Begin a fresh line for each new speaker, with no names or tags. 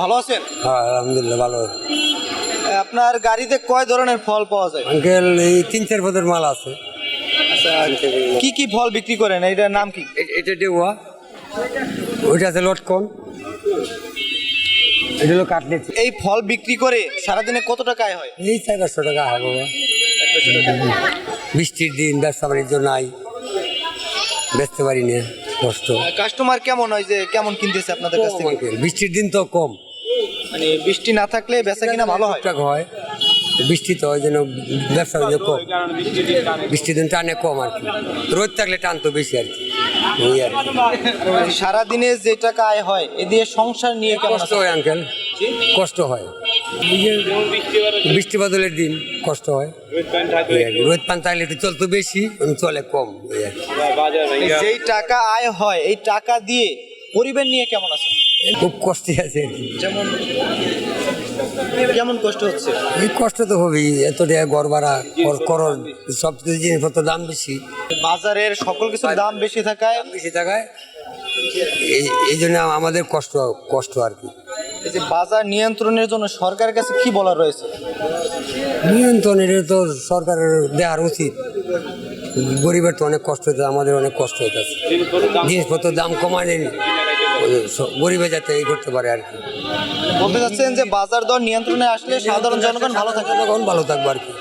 ভালো আছেন?
হ্যাঁ আলহামদুলিল্লাহ ভালো।
আপনার গাড়িতে কয় ধরনের ফল পাওয়া যায়?
আঙ্কেল এই তিন চার পদের মাল আছে।
কি কি ফল বিক্রি করেন? এইটার নাম কি?
এটা দেওয়া ওইটা আছে লটকন। এটা হলো কাটলেট।
এই ফল বিক্রি করে সারাদিনে কত টাকা আয় হয়?
এই চার পাঁচশো টাকা বৃষ্টির দিন ব্যবসা বাণিজ্য নাই। বেচতে পারি না কষ্ট
কাস্টমার কেমন হয় যে কেমন কিনতেছে আপনাদের কাছ থেকে?
বৃষ্টির দিন তো কম।
মানে বৃষ্টি না থাকলে বেচা কিনা ভালো হয়?
টুকটাক হয়। বৃষ্টি তো ওই জন্য ব্যবসা বাণিজ্য কম। বৃষ্টির দিন টানে কম আর কি। রোদ থাকলে টান তো বেশি আর কি। ওই আর কি।
সারাদিনে যে টাকা আয় হয় এ দিয়ে সংসার নিয়ে কেমন
কষ্ট? হয় আঙ্কেল কষ্ট হয়। এই যে বৃষ্টি বাদলের দিন কষ্ট হয়। এই আর কি। রোদ পান থাকলে একটু চলতো বেশি চলে কম আর কি।
যেই টাকা আয় হয় এই টাকা দিয়ে পরিবার নিয়ে কেমন আছে?
খুব কষ্টে আছে
যেমন কেমন কষ্ট হচ্ছে?
এই কষ্ট তো হবেই এত টাকা ঘর ভাড়া করণ সব কিছু জিনিসপত্র দাম বেশি।
বাজারের সকল কিছুর দাম বেশি থাকায়
বেশি টাকায় এই এই জন্য আমাদের কষ্ট কষ্ট আর কি।
এই যে বাজার নিয়ন্ত্রণের জন্য সরকারের কাছে কি বলা রয়েছে?
নিয়ন্ত্রণের তো সরকারের দেওয়ার উচিত। গরিবের তো অনেক কষ্ট হইতে আমাদের অনেক কষ্ট হইতেছে। জিনিসপত্রের দাম কমায় গরিবে যাতে এই করতে পারে আর কি।
বলতে চাচ্ছেন যে বাজার দর নিয়ন্ত্রণে আসলে সাধারণ জনগণ ভালো থাকে।
তখন ভালো থাকবে আর কি।